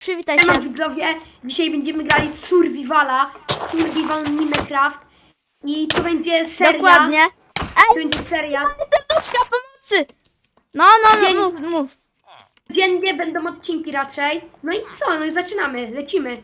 Przywitaj Siema widzowie, dzisiaj będziemy grali Survivala, Survival Minecraft. I to będzie seria, Dokładnie. to Ej, będzie seria, pomocy! No, no, Dzień- no, mów, mów. dziennie będą odcinki raczej, no i co, no i zaczynamy, lecimy.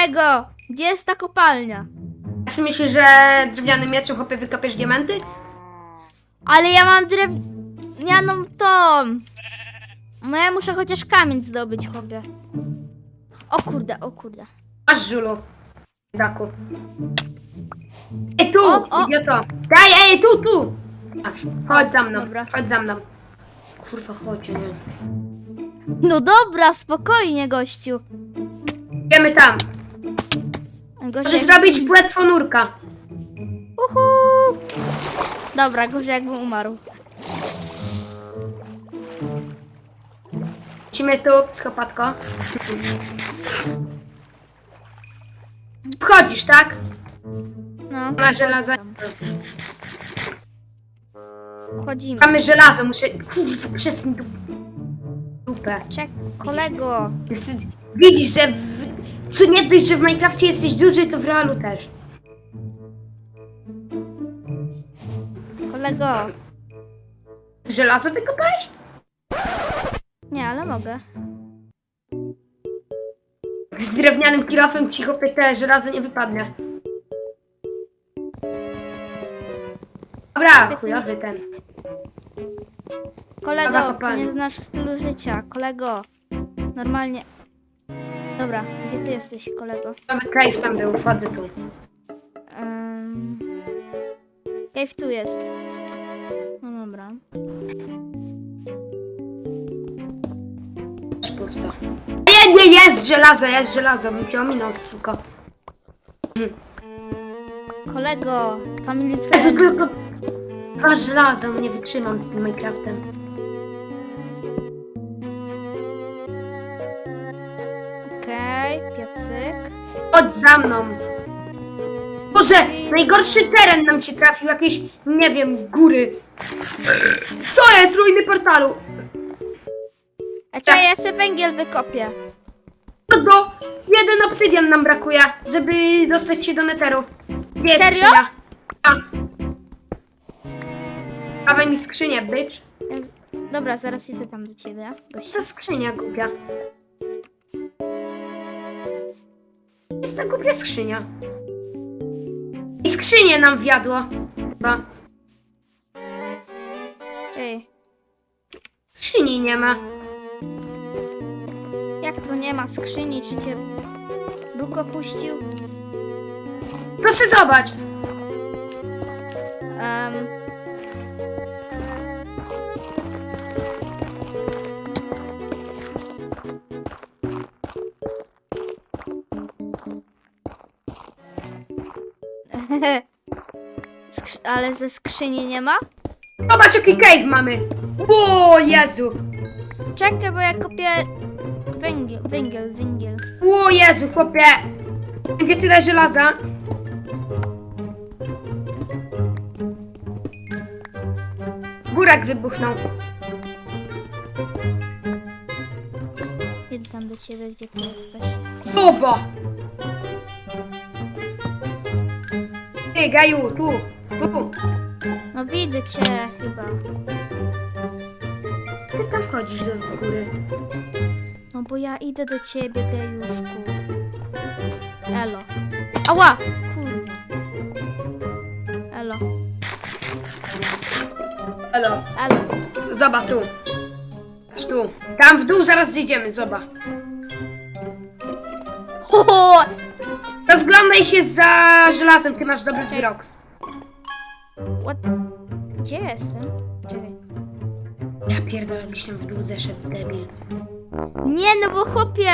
Kolego, gdzie jest ta kopalnia? Ty myślisz, że drewnianym mieczem chłopie wykopiesz diamenty? Ale ja mam drewnianą tą. No ja muszę chociaż kamień zdobyć, chłopie. O kurde, o kurde. Masz żulu. Daku. Ej, tu! O, o. Idioto! Daj, ej, tu, tu! Chodź za mną, Dobra. chodź za mną. Kurwa, chodź, nie. No dobra, spokojnie, gościu. Idziemy tam. Gorzej, Możesz zrobić płetwonurka. Uhu. Dobra, gorzej jakbym umarł. Lecimy tu, psychopatko. Wchodzisz, tak? No, Masz żelazo. wchodzimy. Mamy żelazo, muszę... Kurwa, przesuń du- dupę. Czek, kolego. Widzisz, że w... Co nie dość, że w Minecrafcie jesteś duży, to w realu też. Kolego. Żelazo wykopałeś? Nie, ale mogę. Z drewnianym kilofem ci chłopie te żelazo nie wypadnie. Dobra, chujowy ten. Dobra, Kolego, kopalnia. nie znasz stylu życia. Kolego. Normalnie. Dobra, gdzie ty jesteś, kolego? Nowy cave tam był, wchodzę tu. Um... Cave tu jest. No dobra. Aż pusto. Nie, nie, jest żelazo, jest żelazo, bym cię ominął, suko. Kolego, family Jezu, friend. tylko... Dwa żelazo, nie wytrzymam z tym Minecraftem. Chodź za mną. Boże, najgorszy teren nam się trafił, jakieś, nie wiem, góry. Co jest? Ruiny portalu. A czekaj, ja sobie węgiel wykopię. Do jeden obsydian nam brakuje, żeby dostać się do neteru. Gdzie jest Serio? skrzynia? A. Dawaj mi skrzynię, bitch. Ja z- Dobra, zaraz idę tam do ciebie. Gość. Co za skrzynia głupia? Jest ta głupia skrzynia. I skrzynię nam wjadło. Chyba. Ej, Skrzyni nie ma. jak tu nie ma skrzyni, czy cię Bóg opuścił? Proszę zobacz. Ale ze skrzyni nie ma? Zobacz jaki cave mamy. O Jezu. Czekaj, bo ja kopię węgiel, węgiel, węgiel. O Jezu, chłopie. Jakie tyle żelaza. Burak wybuchnął. Idę tam do ciebie, gdzie ty jesteś. Zoba. Ty, Gaju, tu. No widzę cię chyba. Ty tam chodzisz do góry. No bo ja idę do ciebie, gejuszku. Elo. Ała! Kurwa. Elo. Elo. Elo. Zobacz tu. Chodź Tu. Tam w dół zaraz zjedziemy, zobacz. Ho, ho! Rozglądaj się za żelazem, ty masz dobry wzrok. What? Gdzie jestem? Czekaj. Ja pierdolę, gdzieś tam w dół zeszedł, debil. Nie, no bo chłopie!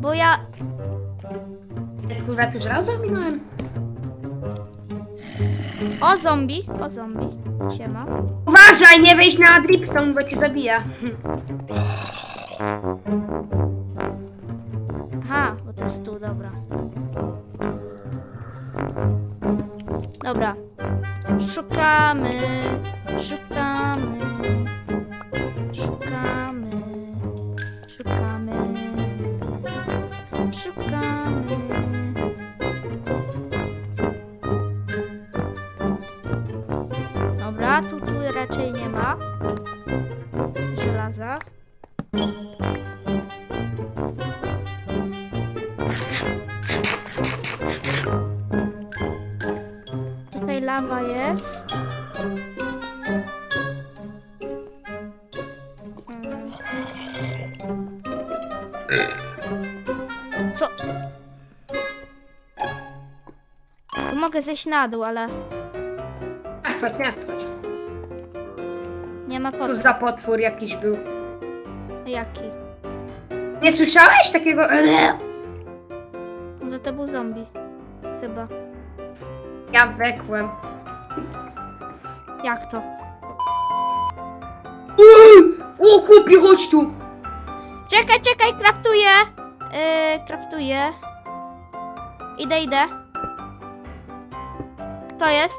Bo ja... Jest kurwa tu żelazo minąłem. O, zombie, o, zombie. Siema. Uważaj, nie wejść na dripstone, bo cię zabija. Mogę zejść na dół, ale A schodź, nie schodź. nie ma Co po za potwór jakiś był. Jaki? Nie słyszałeś takiego... No to był zombie. Chyba. Ja wekłem. Jak to? O chłopie, chodź tu! Czekaj, czekaj, kraftuję! Yy, kraftuję. Idę, idę. Co jest?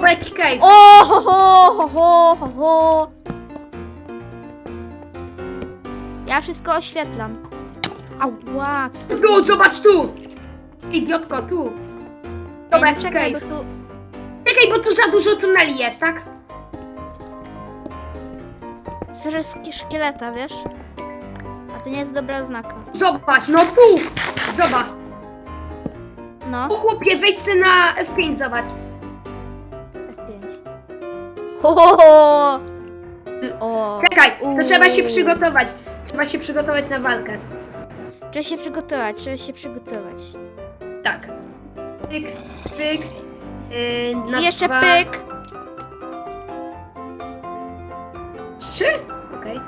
Jaki cave. O, ho, ho, ho, ho, ho. Ja wszystko oświetlam. Co to Tu, zobacz tu! Idiotko, tu. Zobacz, jaki Czekaj, bo cave. tu... Czekaj, bo tu za dużo tuneli jest, tak? Słyszę sk- szkieleta, wiesz? A to nie jest dobra oznaka. Zobacz, no tu! Zobacz. No, O chłopie, wejdź se na F5, zobacz. F5. Ho, ho, ho. O. Czekaj, to Uuu. trzeba się przygotować. Trzeba się przygotować na walkę. Trzeba się przygotować, trzeba się przygotować. Tak. Pyk, pyk. Yy, na I jeszcze dwa, pyk. Trzy? Okej.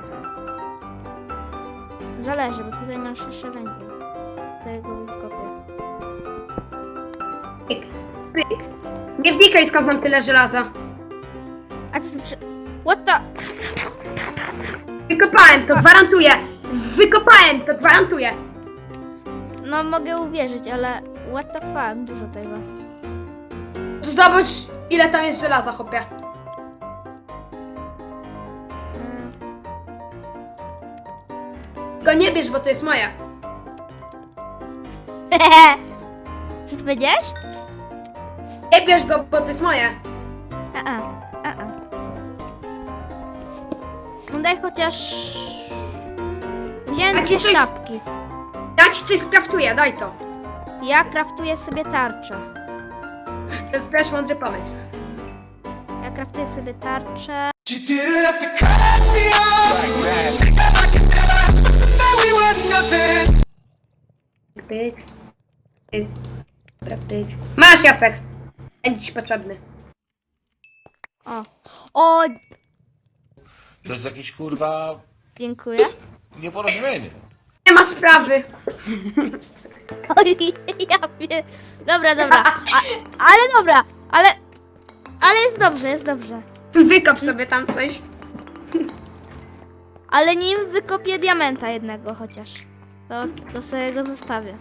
Zależy, bo tutaj masz jeszcze węgiel. Tutaj go wykopię. Pyk. Nie wnikaj skąd mam tyle żelaza. A co ty przy... What the... Wykopałem to, gwarantuję. Wykopałem to, gwarantuję. No mogę uwierzyć, ale what the fuck, dużo tego. Zobacz, ile tam jest żelaza, chłopie. Go nie bierz, bo to jest moje. Co ty powiedziałeś? Nie bierz go, bo to jest moje. A, a, a, a. No daj chociaż... Wziąłem A ci dwie coś- sztabki. Ja ci coś skraftuję, daj to. Ja kraftuję sobie tarczę. To jest też mądry pomysł. Ja kraftuję sobie tarczę. You didn't have to cut me off like that. I could never know we were nothing. Pyk. Pyk. Dobra, pyk. Masz, Jacek. Będzie ci potrzebny. O. O, To jest jakieś kurwa dziękuję. nieporozumienie. Nie ma sprawy. Oj, ja wie... Dobra, dobra. A, ale dobra, ale... Ale jest dobrze, jest dobrze. Wykop sobie tam coś. Ale nim wykopię diamenta jednego chociaż. To, to sobie go zostawię.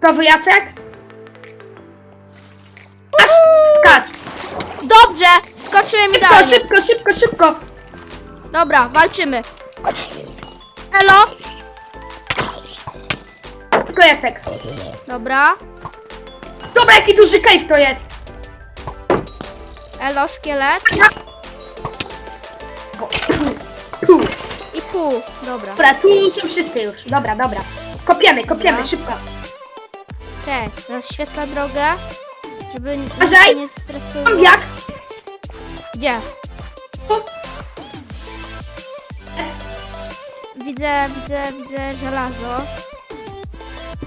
Prawo, Jacek? Skacz. Dobrze! Skoczyłem Szybko, idealnie. szybko, szybko, szybko. Dobra, walczymy. Elo! Szybko, Jacek. Dobra. Dobra, jaki duży cave to jest. Elo, szkielet. I pół. Dobra. Dobra, tu są wszyscy już. Dobra, dobra. Kopiemy, kopiemy, szybko. Okej, rozświetla drogę. Żeby n- nikt Uważaj! się nie stresował. Mam jak? Gdzie? Tu. Widzę, widzę, widzę żelazo.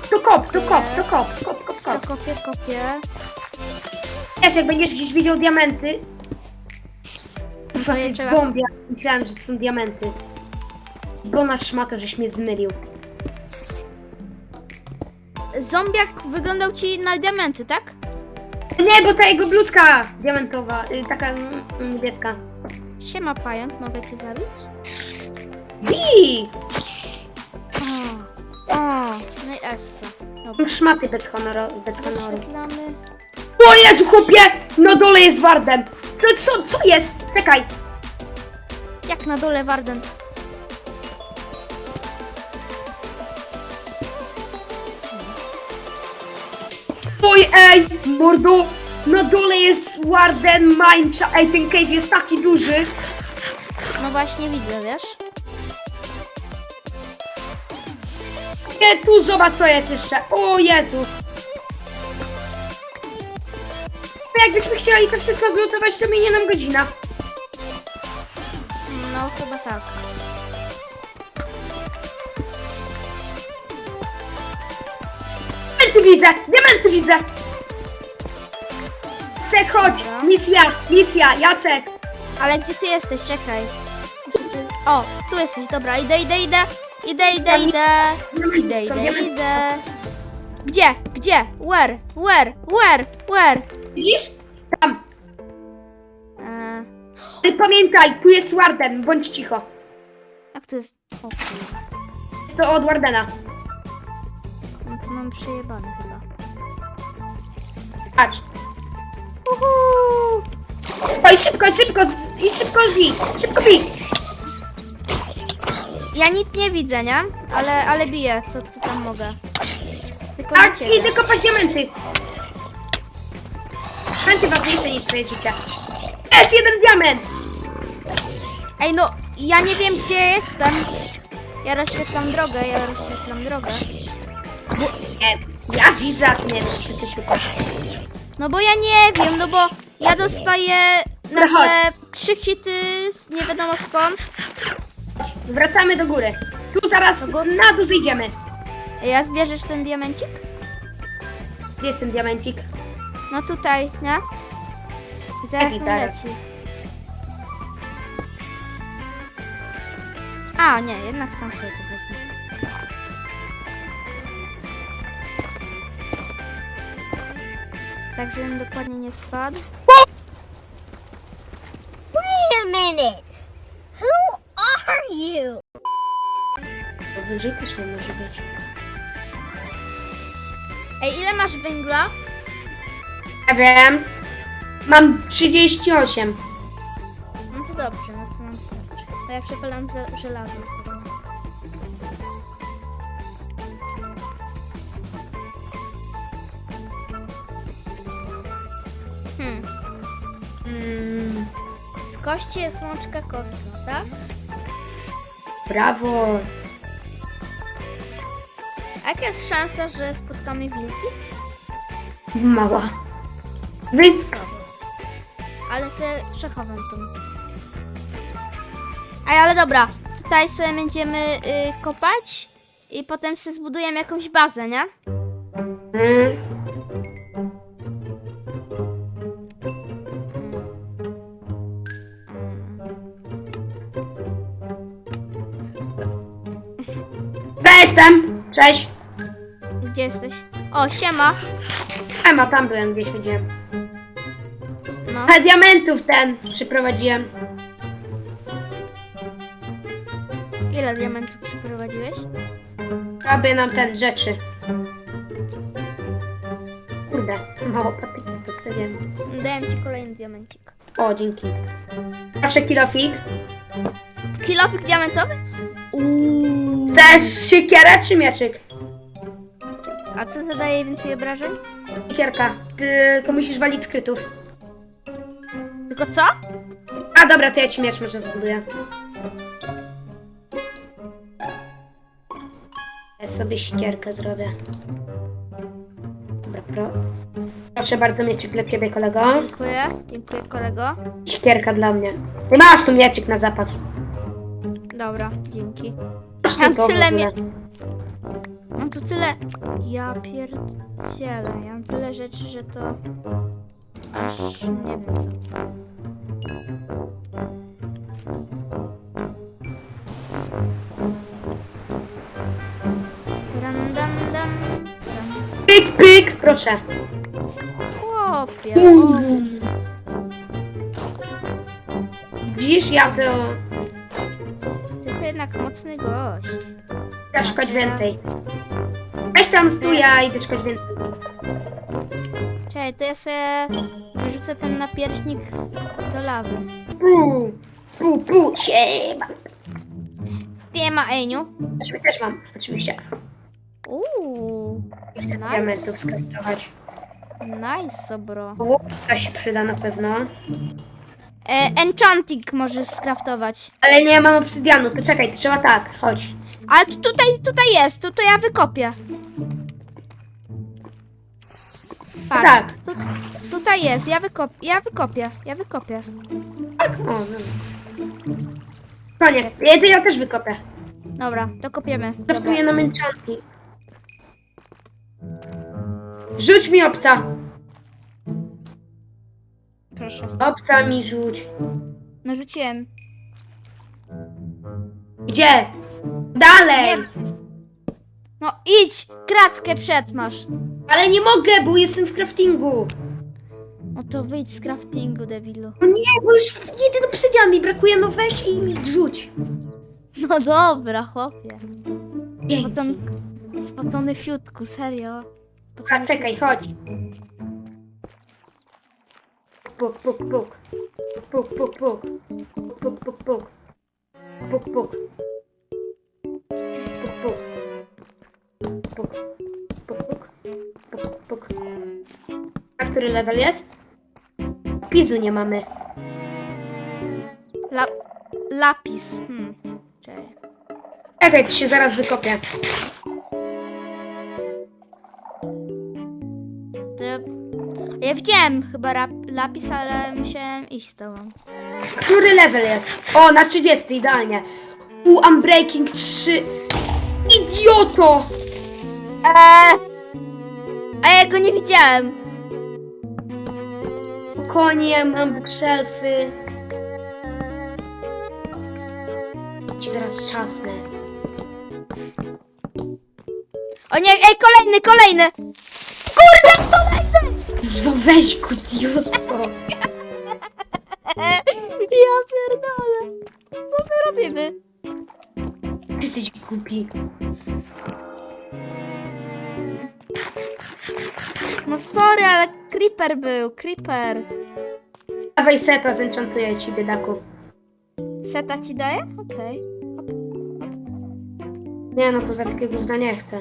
Tu kop, tu kop, tu kop, kop, kop, To kop. kopię, kopię. Wiesz, jak będziesz gdzieś widział diamenty. Kurwa, to trzeba- zombie. Myślałem, że to są diamenty. Bo masz szmatę, żeś mnie zmylił. zombiak wyglądał ci na diamenty, tak? Nie, bo ta jego bluzka diamentowa, y, taka mm, niebieska. Siema pająk, mogę cię zabić? Bii! O, o, no i essa. Szmaty bez honoru. Bez honoru. wyświetlamy. O Jezu, chłopie! Na dole jest Warden. Co, co, co jest? Czekaj. Jak na dole Warden? Oj, ej, mordo! Na dole jest Warden Mindsha. Ej, ten cave jest taki duży. No właśnie widzę, wiesz? Nie, tu zobacz co jest jeszcze. O Jezu. No Jakbyśmy chcieli to wszystko zlutować, to minie nam godzina. No chyba tak. Diamenty widzę, diamenty widzę. Jacek, chodź. Misja, misja, Jacek. Ale gdzie ty jesteś? Czekaj. O, tu jesteś, dobra, idę, idę, idę. Idę, idę, idę. Idę, Są idę, diamenty. idę. Gdzie? Gdzie? Where? Where? Where? Where? Widzisz? Tam. Eee, Ty Pamiętaj, tu jest Warden, bądź cicho. jak to jest? O. Jest to od Wardena. Mam przejebane chyba. Patrz. Uhu! Oj, szybko, szybko, z- i szybko bij, szybko bij. Ja nic nie widzę, nie? Ale, ale biję, co, co tam mogę. Tylko A, nie ciebie. idę kopać diamenty. Diamenty ważniejsze niż twoje życie. Jest jeden diament. Ej, no, ja nie wiem, gdzie ja jestem. Ja rozświetlam drogę, ja rozświetlam drogę. Nie, ja widzę, a ty nie wiem, wszyscy szukają. No bo ja nie wiem, no bo ja dostaję Dobra, chodź. trzy hity, z nie wiadomo skąd. Wracamy do góry. Tu zaraz na dół zejdziemy. Ej, Ja zbierzesz ten diamencik? Gdzie jest ten diamencik? No tutaj, nie? I zaraz Jaki on zaraz? leci. A, nie, jednak sam sobie to Tak, żebym dokładnie nie spadł. Wait a minute. Who are you? Wyżej też nie może być. Ej, ile masz węgla? Ja wiem. Mam 38. No to dobrze, no to nam starczy. To ja przepalam za- żelazo Hmm. Mm, Z kości jest łączka kostna, tak? brawo. A jaka jest szansa, że spotkamy wilki? Mała. Wy... Ale se przechowam tą. Ej, ale dobra. Tutaj sobie będziemy y, kopać i potem sobie zbudujemy jakąś bazę, nie? Mm. Jestem. Cześć. Gdzie jesteś? O, siema. Ema, tam byłem, gdzieś chodziłem. No. A diamentów ten przyprowadziłem. Ile diamentów przyprowadziłeś? Robię nam ten rzeczy. Kurde, mało patyków postawiłem. Dałem ci kolejny diamencik. O, dzięki. Proszę kilofik. Kilofik diamentowy? Uuu. Chcesz siekierę czy mieczyk? A co zadaje więcej obrażeń? Siekierka. Ty to musisz walić skrytów. Tylko co? A dobra, to ja ci miecz może zbuduję. Ja sobie ścierkę zrobię. Dobra, pro... Proszę bardzo, mieczyk dla ciebie, kolego. Dziękuję. Dziękuję kolego. Ścierka dla mnie. Masz tu mieczyk na zapas. Dobra, dzięki. Masz Mam w tyle ogóle. mie... Mam tu tyle... Ja pierdzielę. Ja mam tyle rzeczy, że to... Aż nie wiem co. Randam, dam, dam. Pyk, pyk, proszę. Chłopie. Widzisz, ja to... Mocny gość. Ja szukać więcej. Weź tam stój, ja idę szukać więcej. Czekaj, to ja sobie wyrzucę ten napierśnik do lawy. Pu, pu, pu, siema. Nie ma Eniu. Też, też mam, oczywiście. Uuu. Jeszcze Nice. diamentów skraftować. Nice, bro. Bo to się przyda na pewno. E, enchanting możesz skraftować. Ale nie mam obsydianu, to czekaj, trzeba tak, chodź. Ale tu- tutaj, tutaj jest, to, to ja wykopię. Patrz, Tak. tu, tutaj jest, ja, wykop, ja wykopię, ja wykopię. O, no. Koniec, ja, to ja też wykopię. Dobra, to kopiemy. Dobra. Kraftuję nam enchanti. Rzuć mi obca. Proszę. Obca mi rzuć. Narzuciłem. Gdzie? Dalej! No idź, kratkę przetmasz. Ale nie mogę, bo jestem w craftingu. No to wyjdź z craftingu, debilu. No nie, bo już jeden obsydian mi brakuje, no weź i mi rzuć. No dobra, chłopie. Dzięki. Spocony, spocony fiutku, serio. A Spocony czekaj, chodź. Puk, puk, puk. Puk, puk, puk. Puk, puk, puk. Puk, puk. Puk, puk. Puk, puk, puk. Puk, puk. A który level jest? Pizu nie mamy. La, lapis. Hmm. Czekaj. Czekaj, to się zaraz wykopię. Ja, widziałem chyba rap, lapis, ale musiałem iść z tobą. Który level jest? O, na 30, idealnie. U Unbreaking 3. Idioto! Eee! A ja go nie widziałem. Spokojnie, mam bookshelfy. Ci zaraz czasnę. O nie, ej, kolejny, kolejny! Kurde, kolejny! Kurwa, weź go, idiotko. Ja pierdolę. Co my robimy? Ty jesteś głupi. No sorry, ale creeper był, creeper. Dawaj seta, zenchantuję ci, biedaku. Seta ci daje? Okej. Nie no, kurwa, takiego gówna nie chcę.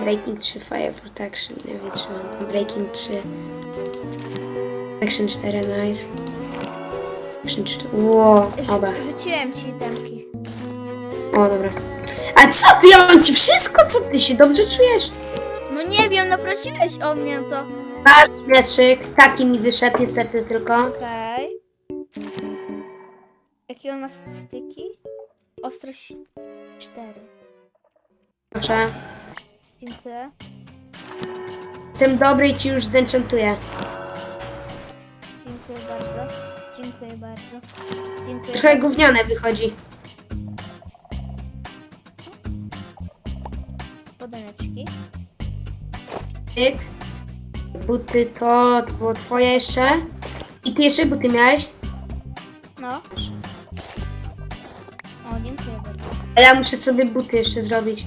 Breaking 3, Fire Protection, nie wytrzymam. Breaking 3. Protection 4, nice. Protection 4, ło, oba. Rzuciłem ci temki. O, dobra. A co ty, ja mam ci wszystko? Co ty się dobrze czujesz? No nie wiem, no prosiłeś o mnie to. Masz mieczyk, taki mi wyszedł niestety tylko. Okej. Jakie on ma statystyki? Ostrość 4. Proszę. Dziękuję. Jestem dobry i ci już zenchantuję. Dziękuję bardzo. Dziękuję bardzo. Dziękuję. Trochę gówniane wychodzi. Spodeneczki. Tyk. Buty to, było twoje jeszcze. I ty jeszcze buty miałeś? No. O, dziękuję bardzo. Ale ja muszę sobie buty jeszcze zrobić.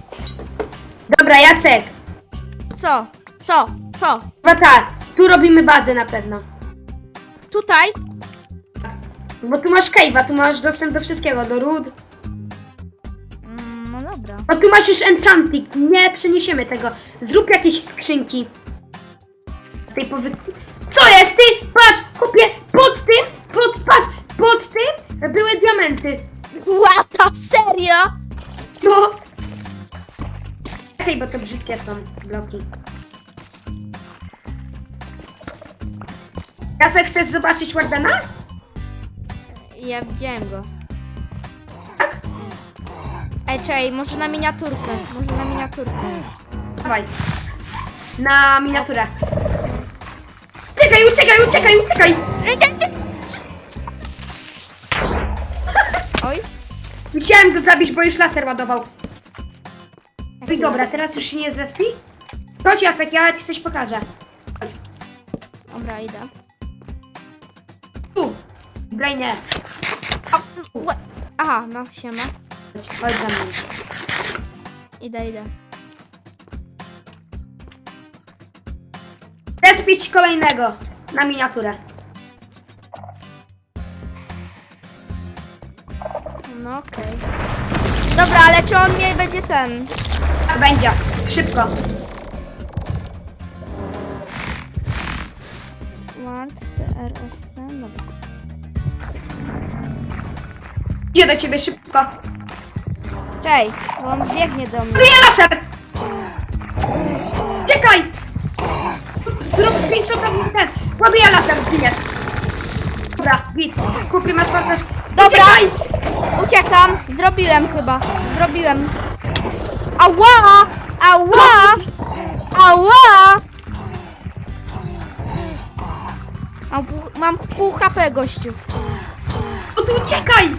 Dobra, Jacek. Co? Co? Co? Chyba tak. Tu robimy bazę na pewno. Tutaj? Bo tu masz cave'a, tu masz dostęp do wszystkiego, do ród. Mm, no dobra. No tu masz już enchanting. Nie przeniesiemy tego. Zrób jakieś skrzynki. Tej powy... Co jest ty? Patrz, chłopie, pod tym, pod, patrz, pod tym były diamenty. Łata, serio? No. Hej, bo to brzydkie są bloki. Jacek, chcesz zobaczyć Wardena? Ja widziałem go. Tak? Ej, czekaj, może na miniaturkę. Może na miniaturkę. Dawaj. Na miniaturę. Uciekaj, uciekaj, uciekaj, uciekaj! Oj. Musiałem go zabić, bo już laser ładował. I dobra, teraz już się nie zrespi? Chodź Jacek, ja ci coś pokażę. Chodź. Dobra, idę. Tu. Brainie. Łe. Aha, no siema. Chodź, chodź za mną. Idę, idę. Respić kolejnego. Na miniaturę. No okej. Dobra, ale czy on mnie będzie ten? Będzie. Szybko. PRSP, dobra. Idzie do ciebie szybko. Cześć, bo on biegnie do mnie. Ładuję laser! Czekaj! Zrób screenshota w ten. Ładuję laser, zginiesz. Dobra, bit. Kupi masz wartość. Dobra. Uciekaj! Uciekam! Zrobiłem chyba. Zrobiłem. Ała! Ała! Ała! Mam pół, mam pół HP, gościu. O tu uciekaj!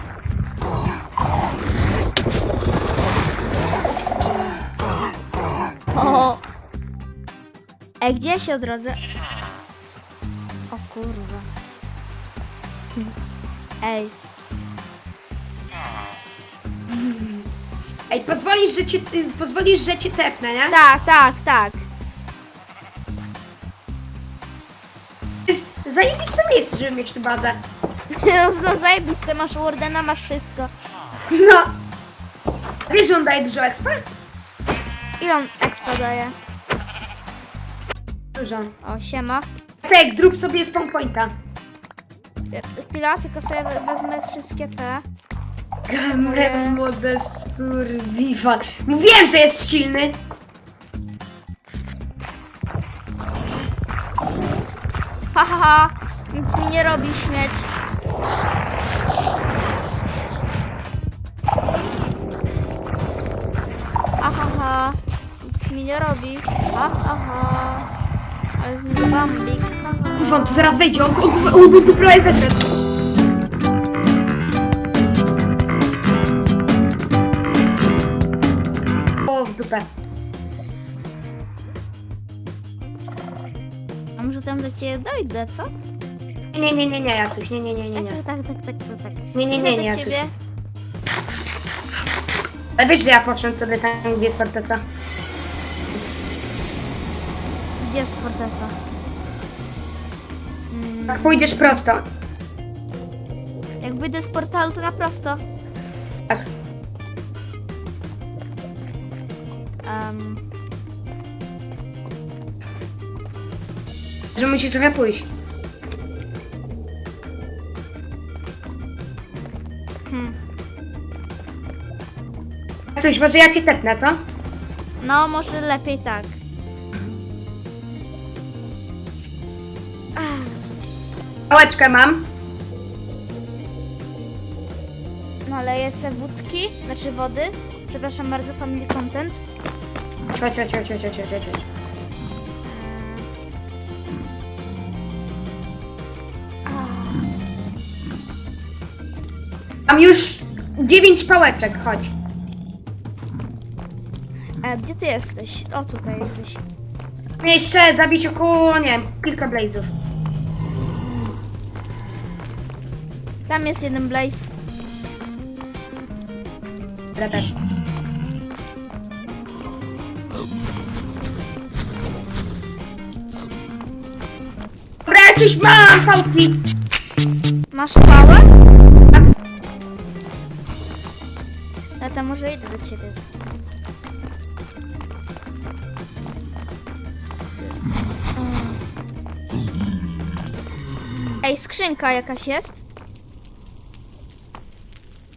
O. Ej, gdzie się odrodzę? O kurwa. Ej. Pozwolisz, że cię, ty, pozwolisz, że cię tepnę, nie? Tak, tak, tak. Jest zajebiste miejsce, żeby mieć tu bazę. No, no zajebiste, masz Wardena, masz wszystko. No. Wiesz, że on daje dużo expa? Ile on expa daje? Dużo. O, siema. Cek, zrób sobie spawn pointa. Chwila, tylko sobie wezmę wszystkie te. Gamer mode survival. Mówiłem, że jest silny. Ha, ha, ha. Nic mi nie robi śmieć. Ha, ha, ha. Nic mi nie robi. Ha, ha, ha. Ale z nim bambik. Kurwa, on tu zaraz wejdzie. On, on, on, on, on prawie wyszedł. Dupę. A może tam do ciebie dojdę, co? Nie, nie, nie, nie, Jacuś. Nie, nie, nie, nie, nie. Tak, tak, tak, tak, tak. Nie, nie, nie, nie, do Jacuś. ciebie. Ale wiesz, że ja poszedłem sobie tam, gdzie jest forteca. Więc jest forteca? Mm, tak pójdziesz prosto. jak wyjdę z portalu, to na prosto. Tak. Że musisz trochę pójść. hmm. Jacuś, może ja cię tepnę, co? No, może lepiej tak. Pałeczkę mam. Naleję sobie wódki, znaczy wody. Przepraszam bardzo, family content. Chodź, chodź, chodź, chodź, chodź, chodź, chodź, Mam już dziewięć pałeczek, chodź. E, gdzie ty jesteś? O, tutaj jesteś. Mnie jeszcze zabić około, nie wiem, kilka blazów. Tam jest jeden blaze. Lepiej. Dobra, ja coś mam, pałki. Masz pałę? To może idę do ciebie. Ej, skrzynka jakaś jest.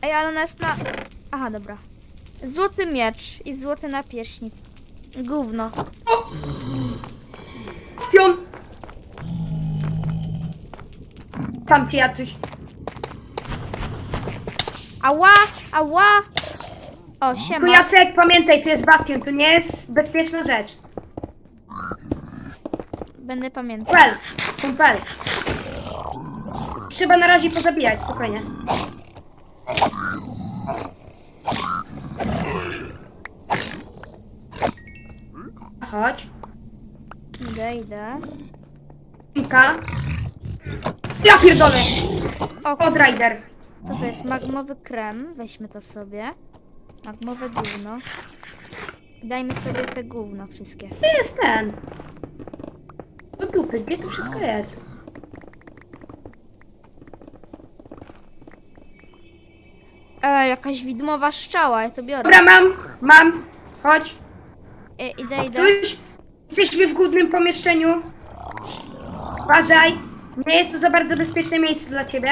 Ej, ale ona jest na... Aha, dobra. Złoty miecz i złoty napierśnik. Gówno. Stion. Tam ci jacuś. Ała, ała. O, Tu siema. Jacek, pamiętaj, tu jest bastion, to nie jest bezpieczna rzecz. Będę pamiętał. Kumpel, kumpel. Trzeba na razie pozabijać, spokojnie. Chodź. Idę, idę. Skrzynka. Ja pierdolę! O, Pod Rider. co to jest? Magmowy krem. Weźmy to sobie. Magmowe gówno. Dajmy sobie te gówno wszystkie. Gdzie jest ten? Do dupy, gdzie tu wszystko jest? E, jakaś widmowa szczała, ja to biorę. Dobra, mam, mam. Chodź. E, idę, idę. Cóż, jesteśmy w głównym pomieszczeniu. Uważaj, nie jest to za bardzo bezpieczne miejsce dla ciebie.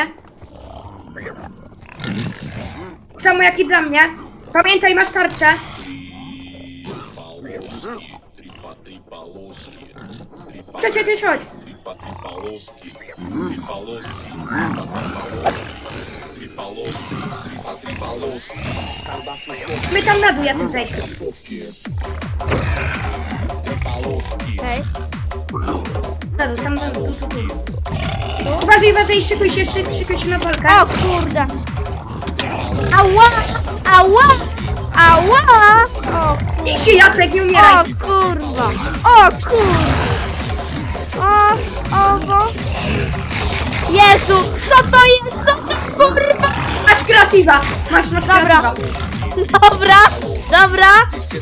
Tak Samo jak i dla mnie. Pamiętaj, masz tarczę. Chodź, chodź, chodź. My tam na dół, Jacek, zejść. Okej. Na dół, tam na dół. Uważaj, uważaj, szykuj się, szyk, szykuj się na walkę. O kurde! Ała! Ała! Ała! O, Idź się, Jacek, nie o umieraj. kurwa! O kurwa! O, o, bo... Jezu! Co to jest? Co to kurwa? Masz kreatywa. Masz, masz Dobra. kreatywa. Dobra, dobra.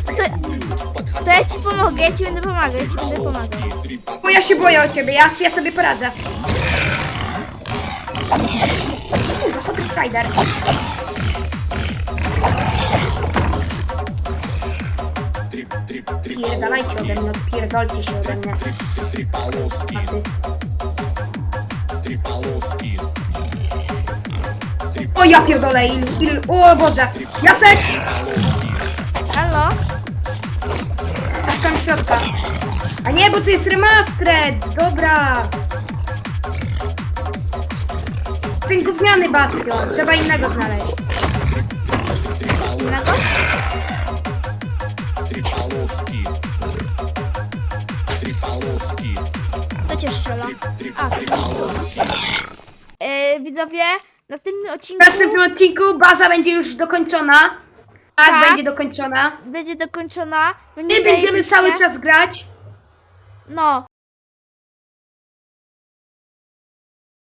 To, to ja ci pomogę, ja ci będę pomagać, ja ci będę pomagać. Bo ja się boję o ciebie, ja, ja sobie poradzę. Kurwa, co ty? Pierdalajcie ode mnie, odpierdolcie się ode mnie. A ty. O ja pierdolę, il, il, o Boże. Jacek! Halo? Aż tam środka. A nie, bo to jest remastered! Dobra! Ten gówniany bastion. Trzeba innego znaleźć. Innego? Strzela? A, e, widzowie, w następnym W odcinku następnym odcinku baza będzie już dokończona. Tak, Tak. będzie dokończona. będzie dokończona. Będzie My będziemy zajebiście. cały czas grać. No,